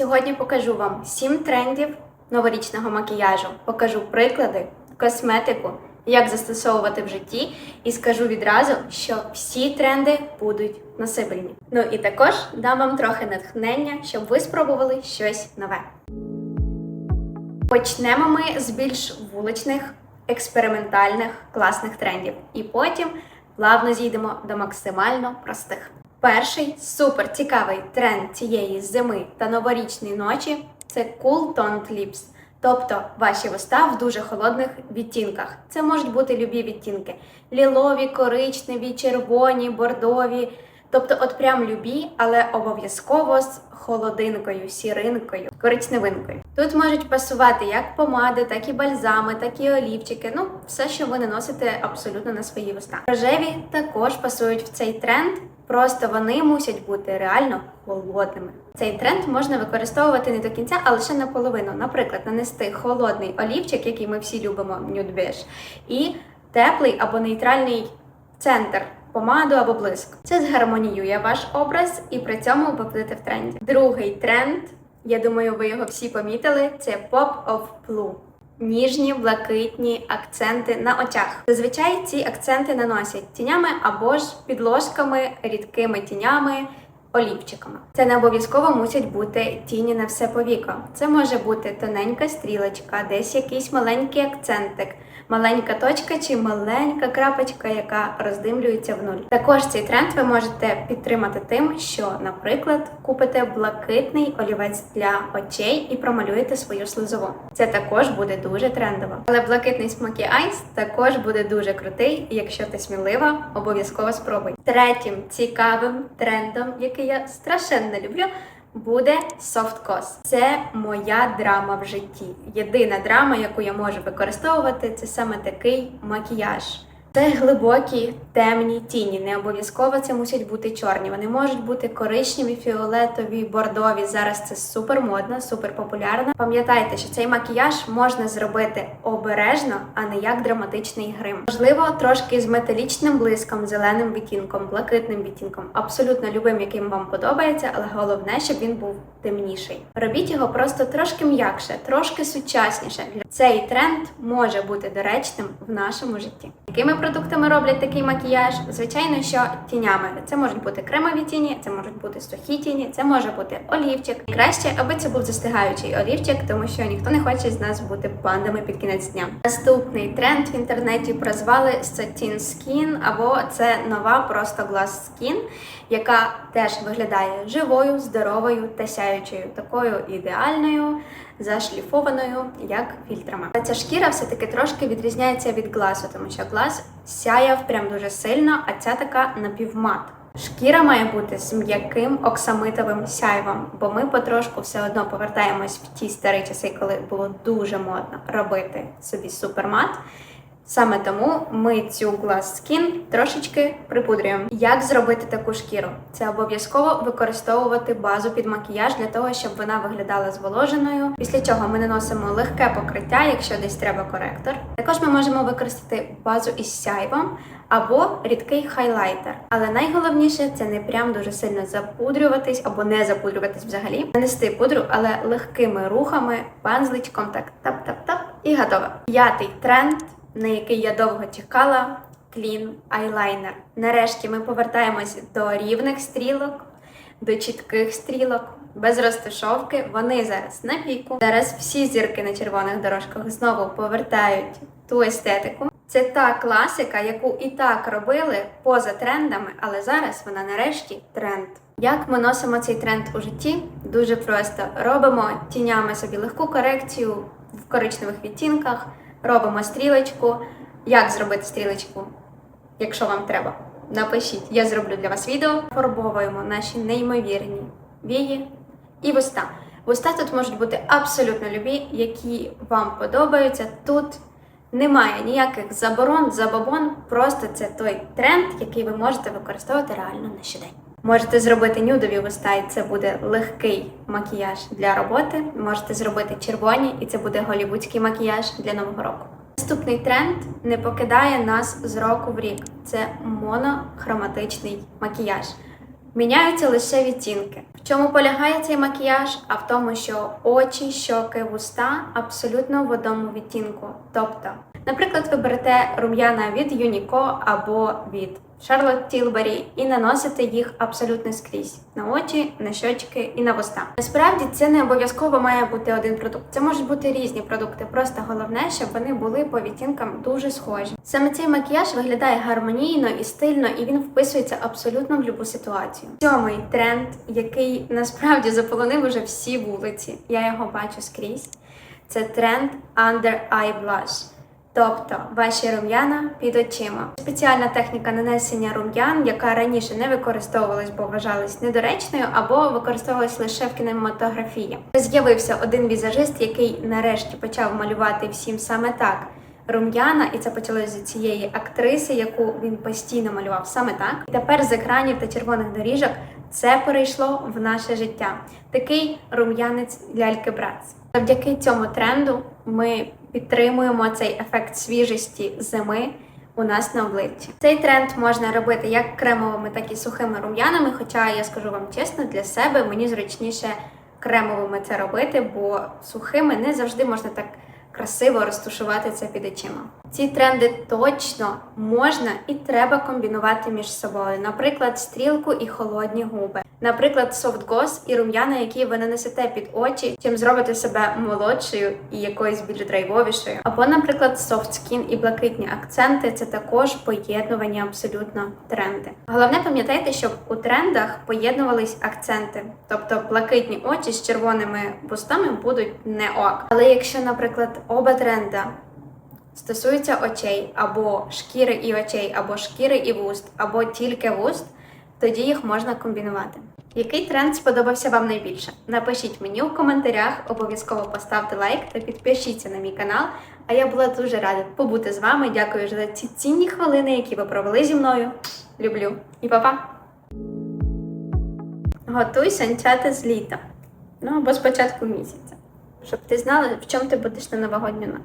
Сьогодні покажу вам 7 трендів новорічного макіяжу, покажу приклади, косметику, як застосовувати в житті, і скажу відразу, що всі тренди будуть носибельні. Ну і також дам вам трохи натхнення, щоб ви спробували щось нове. Почнемо ми з більш вуличних, експериментальних, класних трендів, і потім плавно зійдемо до максимально простих. Перший супер цікавий тренд цієї зими та новорічної ночі це Cool Toned Lips. Тобто ваші вуста в дуже холодних відтінках. Це можуть бути любі відтінки: лілові, коричневі, червоні, бордові. Тобто, от прям любі, але обов'язково з холодинкою, сіринкою, коричневинкою. Тут можуть пасувати як помади, так і бальзами, так і олівчики. Ну, все, що ви наносите абсолютно на свої вуста. Рожеві також пасують в цей тренд, просто вони мусять бути реально холодними. Цей тренд можна використовувати не до кінця, а лише наполовину. Наприклад, нанести холодний олівчик, який ми всі любимо, nude і теплий або нейтральний центр помаду або блиск. Це згармоніює ваш образ, і при цьому ви будете в тренді. Другий тренд, я думаю, ви його всі помітили. Це Pop of Blue. Ніжні блакитні акценти на очах. Зазвичай ці акценти наносять тінями або ж підложками, рідкими тінями, олівчиками. Це не обов'язково мусять бути тіні на все повіко. Це може бути тоненька стрілочка, десь якийсь маленький акцентик маленька точка чи маленька крапочка, яка роздимлюється в нуль. Також цей тренд ви можете підтримати тим, що, наприклад, купите блакитний олівець для очей і промалюєте свою слизову. Це також буде дуже трендово. Але блакитний Smoky Eyes також буде дуже крутий, і якщо ти смілива, обов'язково спробуй. Третім цікавим трендом, який я страшенно люблю буде софткос. Це моя драма в житті. Єдина драма, яку я можу використовувати, це саме такий макіяж. Це глибокі темні тіні. Не обов'язково це мусять бути чорні. Вони можуть бути коричневі, фіолетові, бордові. Зараз це супер модно, супер популярно. Пам'ятайте, що цей макіяж можна зробити обережно, а не як драматичний грим. Можливо, трошки з металічним блиском, зеленим відтінком, блакитним відтінком, абсолютно любим, яким вам подобається, але головне, щоб він був темніший. Робіть його просто трошки м'якше, трошки сучасніше. Цей тренд може бути доречним в нашому житті. Якими продуктами роблять такий макіяж? Звичайно, що тінями. Це можуть бути кремові тіні, це можуть бути сухі тіні, це може бути олівчик. Краще, аби це був застигаючий олівчик, тому що ніхто не хоче з нас бути бандами під кінець дня. Наступний тренд в інтернеті прозвали Satin Skin, або це нова просто Glass Skin, яка теж виглядає живою, здоровою та сяючою, такою ідеальною зашліфованою, як фільтрами. Ця шкіра все-таки трошки відрізняється від гласу, тому що глас сяяв прям дуже сильно, а ця така напівмат. Шкіра має бути з м'яким оксамитовим сяйвом, бо ми потрошку все одно повертаємось в ті старі часи, коли було дуже модно робити собі супермат. Саме тому ми цю Glass Skin трошечки припудрюємо. Як зробити таку шкіру? Це обов'язково використовувати базу під макіяж для того, щоб вона виглядала зволоженою. Після чого ми наносимо легке покриття, якщо десь треба коректор. Також ми можемо використати базу із сяйвом або рідкий хайлайтер. Але найголовніше це не прям дуже сильно запудрюватись або не запудрюватись взагалі. Нанести пудру, але легкими рухами, пензличком, так тап-тап-тап і готово. П'ятий тренд на який я довго чекала, клін айлайнер. Нарешті ми повертаємось до рівних стрілок, до чітких стрілок, без розташовки. Вони зараз на піку. Зараз всі зірки на червоних дорожках знову повертають ту естетику. Це та класика, яку і так робили поза трендами, але зараз вона нарешті тренд. Як ми носимо цей тренд у житті? Дуже просто робимо тінями собі легку корекцію в коричневих відтінках. Робимо стрілочку. Як зробити стрілочку, якщо вам треба? Напишіть, я зроблю для вас відео. Фарбовуємо наші неймовірні вії і вуста. Вуста тут можуть бути абсолютно любі, які вам подобаються. Тут немає ніяких заборон, забобон. Просто це той тренд, який ви можете використовувати реально на щодень. Можете зробити нюдові вуста, і це буде легкий макіяж для роботи. Можете зробити червоні, і це буде голівудський макіяж для нового року. Наступний тренд не покидає нас з року в рік. Це монохроматичний макіяж. Міняються лише відтінки. В чому полягає цей макіяж? А в тому, що очі, щоки, вуста абсолютно в одному відтінку. Тобто, наприклад, ви берете рум'яна від Юніко або від Charlotte Tilbury і наносите їх абсолютно скрізь на очі, на щочки і на вуста. Насправді це не обов'язково має бути один продукт. Це можуть бути різні продукти. Просто головне, щоб вони були по відтінкам дуже схожі. Саме цей макіяж виглядає гармонійно і стильно, і він вписується абсолютно в будь-яку ситуацію. Сьомий тренд, який насправді заполонив уже всі вулиці. Я його бачу скрізь. Це тренд Under Eye Blush. Тобто ваші рум'яна під очима. Спеціальна техніка нанесення рум'ян, яка раніше не використовувалась, бо вважалась недоречною, або використовувалась лише в кінематографії. З'явився один візажист, який нарешті почав малювати всім саме так. Рум'яна, і це почалося з цієї актриси, яку він постійно малював саме так. І тепер з екранів та червоних доріжок це перейшло в наше життя. Такий рум'янець ляльки Брац. Завдяки цьому тренду ми підтримуємо цей ефект свіжості зими у нас на обличчі. Цей тренд можна робити як кремовими, так і сухими рум'янами. Хоча я скажу вам чесно, для себе мені зручніше кремовими це робити, бо сухими не завжди можна так красиво розташувати це під очима. Ці тренди точно можна і треба комбінувати між собою. Наприклад, стрілку і холодні губи. Наприклад, софт гос і рум'яна, які ви нанесете під очі, чим зробите себе молодшою і якоюсь більш драйвовішою. Або, наприклад, софт скін і блакитні акценти це також поєднувані абсолютно тренди. Головне пам'ятайте, щоб у трендах поєднувались акценти, тобто блакитні очі з червоними бустами будуть не ок. Але якщо, наприклад, оба тренда стосуються очей, або шкіри і очей, або шкіри і вуст, або тільки вуст, тоді їх можна комбінувати. Який тренд сподобався вам найбільше? Напишіть мені у коментарях, обов'язково поставте лайк та підпишіться на мій канал. А я була дуже рада побути з вами. Дякую за ці цінні хвилини, які ви провели зі мною. Люблю і па-па! Готуйся нчати з літа. Ну або з початку місяця. Щоб ти знала, в чому ти будеш на новогодню ніч.